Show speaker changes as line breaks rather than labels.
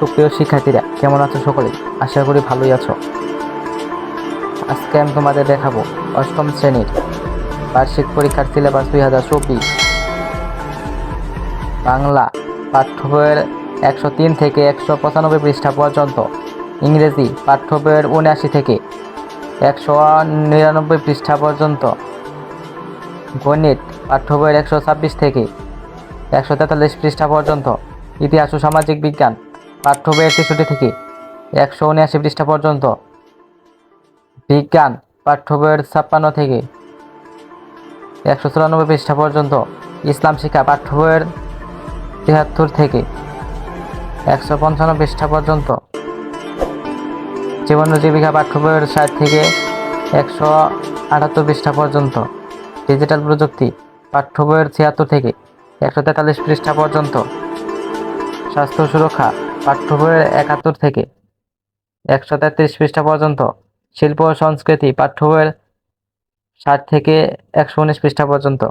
সুপ্রিয় শিক্ষার্থীরা, কেমন আছো সকলেই আশা করি ভালোই আছো। আজকে আমি তোমাদের দেখাবো অষ্টম শ্রেণির বার্ষিক পরীক্ষার সিলেবাস দুই হাজার চব্বিশ। বাংলা পাঠ্য বইয়ের একশো তিন থেকে একশো পঁচানব্বই পৃষ্ঠা পর্যন্ত। ইংরেজি পাঠ্য বইয়ের উনআশি থেকে একশো নিরানব্বই পৃষ্ঠা পর্যন্ত। গণিত পাঠ্য বইয়ের একশো ছাব্বিশ থেকে একশো তেতাল্লিশ পৃষ্ঠা পর্যন্ত। ইতিহাস ও সামাজিক বিজ্ঞান পাঠ্য বইয়ের তেষট্টি থেকে একশো উনআশি পৃষ্ঠা পর্যন্ত। বিজ্ঞান, পাঠ্য বইয়ের ছাপ্পান্ন থেকে একশো চুরানব্বই পৃষ্ঠা পর্যন্ত। ইসলাম শিক্ষা, পাঠ্য বইয়ের তিয়াত্তর থেকে একশো পঞ্চান্ন পৃষ্ঠা পর্যন্ত। জীবন জীবিকা, পাঠ্য বইয়ের ষাট থেকে একশো আটাত্তর পৃষ্ঠা পর্যন্ত। ডিজিটাল প্রযুক্তি, পাঠ্য বইয়ের ছিয়াত্তর থেকে একশো তেতাল্লিশ পৃষ্ঠা পর্যন্ত। স্বাস্থ্য সুরক্ষা পাঠ্য বইয়ের একাত্তর থেকে একশো তেত্রিশ পৃষ্ঠা পর্যন্ত, শিল্প সংস্কৃতি পাঠ্যবইয়ের ষাট থেকে একশো উনিশ পৃষ্ঠা পর্যন্ত।